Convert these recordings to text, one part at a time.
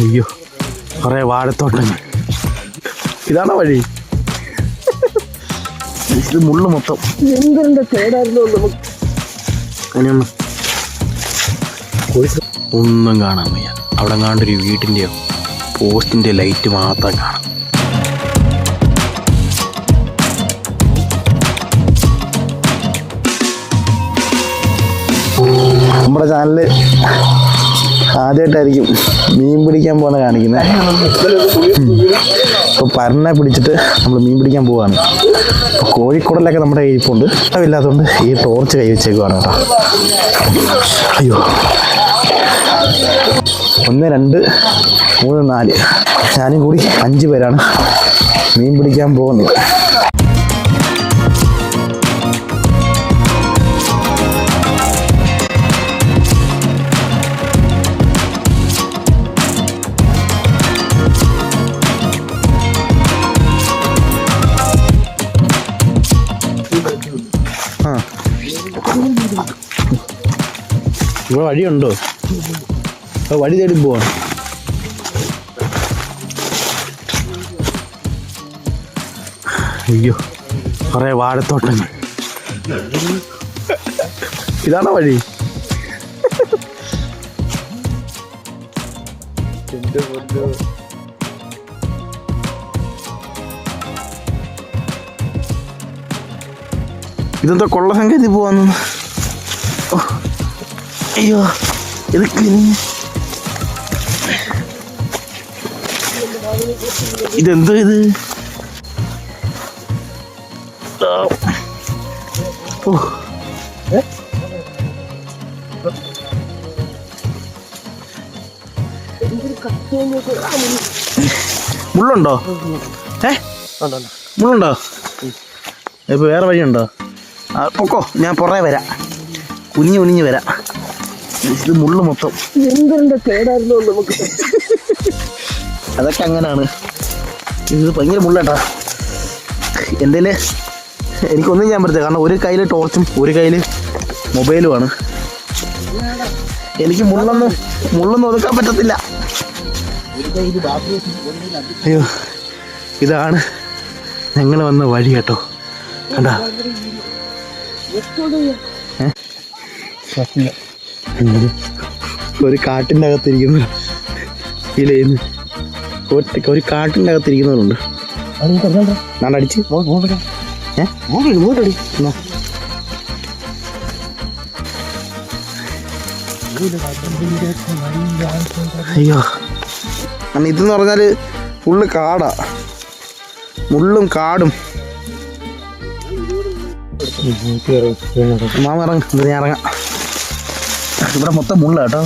അയ്യോ കുറേ വാഴത്തോട്ടങ്ങൾ. ഇതാണോ വഴി? ഇത് മുള്ളു മൊത്തം. കേടായിരുന്നു നമുക്ക്? ഒന്നും കാണാൻ വയ്യ. അവിടെ കാണൊരു വീട്ടിന്റെയോ പോസ്റ്റിന്റെ ലൈറ്റ് മാത്രം കാണാം. നമ്മുടെ ചാനൽ ആദ്യമായിട്ടായിരിക്കും മീൻ പിടിക്കാൻ പോകുന്ന കാണിക്കുന്നത് അപ്പോൾ പരനെ പിടിച്ചിട്ട് നമ്മൾ മീൻ പിടിക്കാൻ പോവാണ്. കോഴിക്കോടലൊക്കെ നമ്മുടെ കയ്യിപ്പുണ്ട് ഇഷ്ടമില്ലാത്തതുകൊണ്ട് ഈ ടോർച്ച് കൈ വെച്ചേക്കുവാണ് കേട്ടോ. അയ്യോ. ഒന്ന് രണ്ട് മൂന്ന് നാല്. ഞാനും കൂടി അഞ്ച് പേരാണ് മീൻ പിടിക്കാൻ പോകുന്നത്. ഇവിടെ വഴിയുണ്ടോ? വഴി തേടി പോവാണ് അയ്യോ കുറേ വാഴത്തോട്ടങ്ങൾ. ഇതാണോ വഴി? ഇതെന്താ കൊള്ള സംഗതി പോവാന്ന്. അയ്യോ ഇത് കിനി- ഇതെന്തോ ഇത്. മുള്ളുണ്ടോ? ഏ? മുള്ളുണ്ടോ? ഇപ്പൊ വേറെ വഴിയുണ്ടോ? പൊക്കോ ഞാൻ പുറകെ വരാം. കുഞ്ഞു കുഞ്ഞു വരാം. ഇത് മുള്ളു മൊത്തം. എന്തിന്റെ കേടായിരുന്നു നമുക്ക് അതൊക്കെ അങ്ങനാണ്. ഇത് ഭയങ്കര മുള്ളട്ടാ. എന്റെ എനിക്കൊന്നും ചെയ്യാൻ പറ്റില്ല കാരണം ഒരു കയ്യിൽ ടോർച്ചും ഒരു കയ്യിൽ മൊബൈലും ആണ്. എനിക്ക് മുള്ളൊന്നും മുള്ളൊന്നും ഒതുക്കാൻ പറ്റത്തില്ല. അയ്യോ ഇതാണ് ഞങ്ങൾ വന്ന വഴി കേട്ടോ. കണ്ട? ഒരു കാട്ടിന്റെ അകത്തിരിക്കുന്ന ഫീൽ ചെയ്യുന്നു ഒരു- കാട്ടിന്റെ അകത്തിരിക്കുന്നവരുണ്ട് ഞാൻ അടിച്ച്. അയ്യോ. കാരണം ഇതെന്ന് പറഞ്ഞാൽ ഫുള്ള് കാടാ. മുള്ളും കാടും. മാമ ഇറങ്ങും ഞാൻ ഇറങ്ങാം. ഇവിടെ മൊത്തം മുള്ള കേട്ടോ.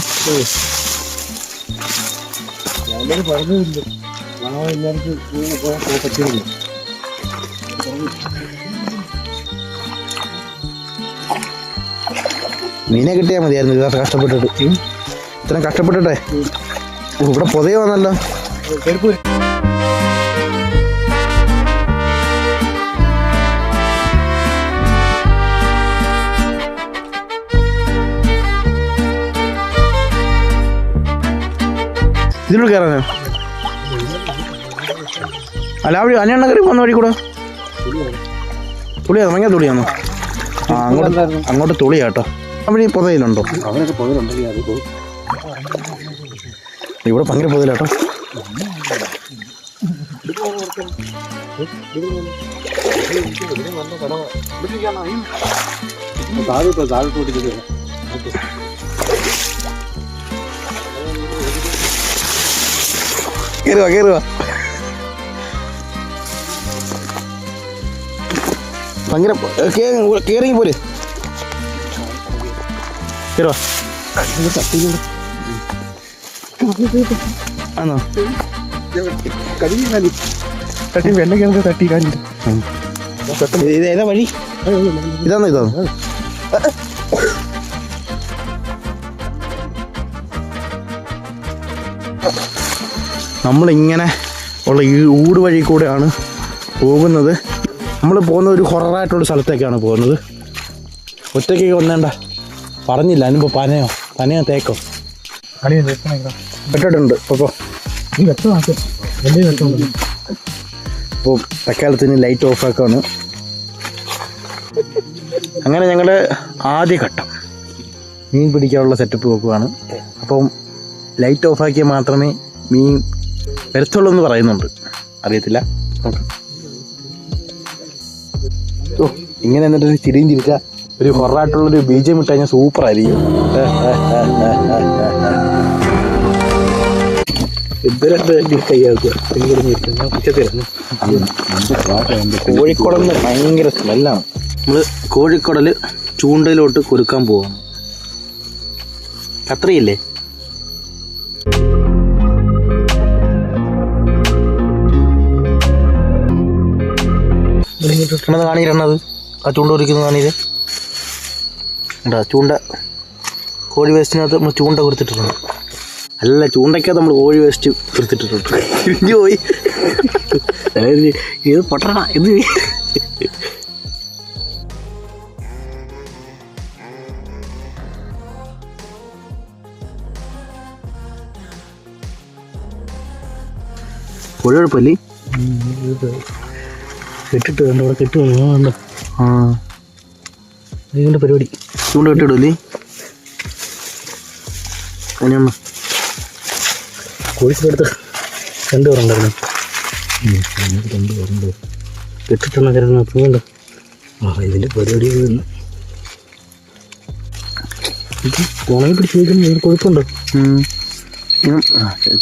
മീനെ കിട്ടിയാൽ മതിയായിരുന്നു. ഇത്ര കഷ്ടപ്പെട്ടിട്ട്. ഇത്രയും കഷ്ടപ്പെട്ടിട്ടെ. ഓ, ഇവിടെ പൊതയോ വന്നല്ലോ. ഇതിലൂടെ കയറാനോ? അല്ല അവിടെ അനിയണ്ണ കയറി പോകുന്ന വഴി കൂടെ? തുളിയാണോ ഭയങ്കര തുളിയാണോ ആ അങ്ങോട്ട് അങ്ങോട്ട് തുളിയാ കേട്ടോ. അവിടെ പുതയിലുണ്ടോ? അവനൊക്കെ ഇവിടെ ഭയങ്കര പൊതയിലാട്ടോ താഴോട്ടോ താഴോട്ട് കയറുക കയറുക ഭയങ്കര കയറി പോര്. കയറുക ആണോ? തട്ടി വെള്ളക്കകത്ത് തട്ടി കാണില്ല ഇത് ഇത് ഏതാ വഴി? ഇതാണോ ഇതാണോ? നമ്മളിങ്ങനെ ഉള്ള ഈ ഊട് വഴി കൂടെയാണ് പോകുന്നത്. നമ്മൾ പോകുന്ന ഒരു ഹൊററായിട്ടുള്ള സ്ഥലത്തേക്കാണ് പോകുന്നത്. ഒറ്റയ്ക്ക് വന്നേണ്ട. പറഞ്ഞില്ല അതിനിപ്പോൾ പനയോ? പനയോ തേക്കോ? കെട്ടിട്ടുണ്ട് പെട്ടിട്ടുണ്ട് അപ്പോൾ അപ്പോൾ തക്കാലത്തിന് ലൈറ്റ് ഓഫാക്കാണ് അങ്ങനെ ഞങ്ങൾ ആദ്യ ഘട്ടം മീൻ പിടിക്കാനുള്ള സെറ്റപ്പ് നോക്കുവാണ് അപ്പം ലൈറ്റ് ഓഫാക്കിയാൽ മാത്രമേ മീൻ വരത്തുള്ളൂ എന്ന് പറയുന്നുണ്ട്. അറിയത്തില്ല? ഓ ഇങ്ങനെ എന്നിട്ട് ചിരിയും ചിരിച്ച ഒരു ഹൊറായിട്ടുള്ളൊരു ബീജം ഇട്ട് കഴിഞ്ഞാൽ സൂപ്പർ ആയിരിക്കും കോഴിക്കുടലിന് ഭയങ്കര സ്മെല്ലാണ്. നമ്മൾ കോഴിക്കുടൽ ചൂണ്ടയിലോട്ട് കൊരുക്കാൻ പോവാണ്. കത്രിയില്ലേ? കിട്ടണത് കാണിരണത് ആ ചൂണ്ട ഒരുക്കുന്നത് കാണിയത് ഉണ്ടാ ചൂണ്ട. കോഴി വേസ്റ്റിനകത്ത് നമ്മൾ ചൂണ്ട കൊടുത്തിട്ടുണ്ട്. അല്ല ചൂണ്ടയ്ക്കകത്ത് നമ്മൾ കോഴി വേസ്റ്റ് കൊടുത്തിട്ടുണ്ട്. പോയി. ഇത് പൊട്ടണ ഇത്. കുഴപ്പല്ലേ കെട്ടിട്ട് കണ്ടോ അവിടെ കെട്ടി വന്നു ആ. ഇതിന്റെ പരിപാടി. ചൂണ്ട കെട്ടിടൂല്ലേ അതിനൊന്ന് കോഴിക്കോടുത്ത് രണ്ട് പേരുണ്ടായിരുന്നു രണ്ട് പേരുണ്ട്. കെട്ടിട്ടെന്ന കരുതുന്ന അതുകൊണ്ട് ആ ഇതിന്റെ പരിപാടി ഇത് ഉണങ്ങി പിടിച്ച് വയ്ക്കുമ്പോൾ കുഴപ്പമുണ്ടോ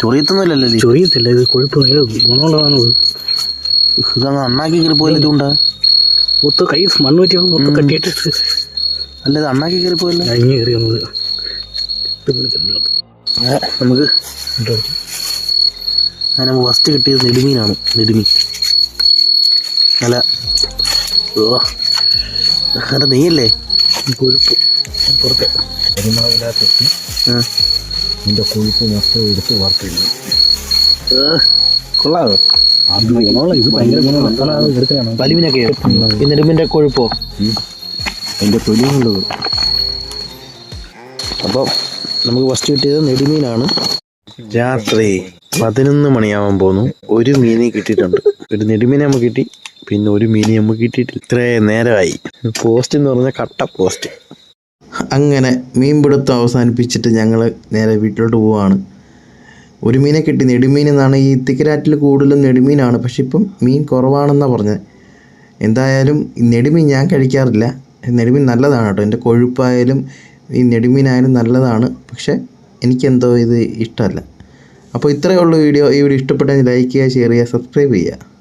ചൊറിയത്തൊന്നുമില്ലല്ലോ. ചൊറിയത്തില്ല ഇത് കൊഴുപ്പ് ഗുണമുള്ളതാണ് ഇതങ്ങ് അണ്ണാക്കി കയറി പോയല്ലേ ചൂണ്ട മൊത്തം കൈ മണ്ണ് പറ്റി മൊത്തം കട്ടിയിട്ട്. അല്ല ഇത് അണ്ണാക്കി കയറി പോയല്ലേ? അഞ്ഞ് കയറി വന്നത്. നമുക്ക് നമുക്ക് ഫസ്റ്റ് കിട്ടിയത് നെടുമീനാണ് നെടുമീൻ. നല്ല ഓ നെയ്യല്ലേ കൊഴുപ്പ് പുറത്ത്. പെരുമാവില്ലാത്തെത്തി ഇതിന്റെ കൊഴുപ്പ് മൊത്തം എടുത്ത് വറുത്തിരുന്നു ഈ നെടുമിന്റെ കൊഴുപ്പോ? അതിന്റെ തൊലിയുള്ളത്. അപ്പോൾ നമുക്ക് ഫസ്റ്റ് കിട്ടിയത് നെടുമീനാണ്. രാത്രി പതിനൊന്ന് മണിയാവാൻ പോന്നു. ഒരു മീനെ കിട്ടിയിട്ടുണ്ട്. ഒരു നെടുമീനെ നമുക്ക് കിട്ടി. പിന്നെ ഒരു മീനെ നമുക്ക് കിട്ടിയിട്ട് ഇത്രേ നേരമായി. പോസ്റ്റ് എന്ന് പറഞ്ഞാൽ കട്ട പോസ്റ്റ്. അങ്ങനെ മീൻപിടുത്തം അവസാനിപ്പിച്ചിട്ട് ഞങ്ങൾ നേരെ വീട്ടിലോട്ട് പോവാണ്. ഒരു മീനെ കിട്ടി. നെടുമീൻ എന്നാണ് ഈ തിക്കരാറ്റിൽ കൂടുതലും നെടുമീനാണ്. പക്ഷെ ഇപ്പം മീൻ കുറവാണെന്നാണ് പറഞ്ഞത്. എന്തായാലും നെടുമീൻ ഞാൻ കഴിക്കാറില്ല. നെടുമീൻ നല്ലതാണ് കേട്ടോ. എന്റെ കൊഴുപ്പായാലും ഈ നെടുമീനായാലും നല്ലതാണ്. പക്ഷേ എനിക്കെന്തോ ഇത് ഇഷ്ടമല്ല. അപ്പോൾ ഇത്രയേ ഉള്ളൂ വീഡിയോ. ഈ വീഡിയോ ഇഷ്ടപ്പെട്ടെങ്കിൽ ലൈക്ക് ചെയ്യുക ഷെയർ ചെയ്യുക സബ്സ്ക്രൈബ് ചെയ്യുക.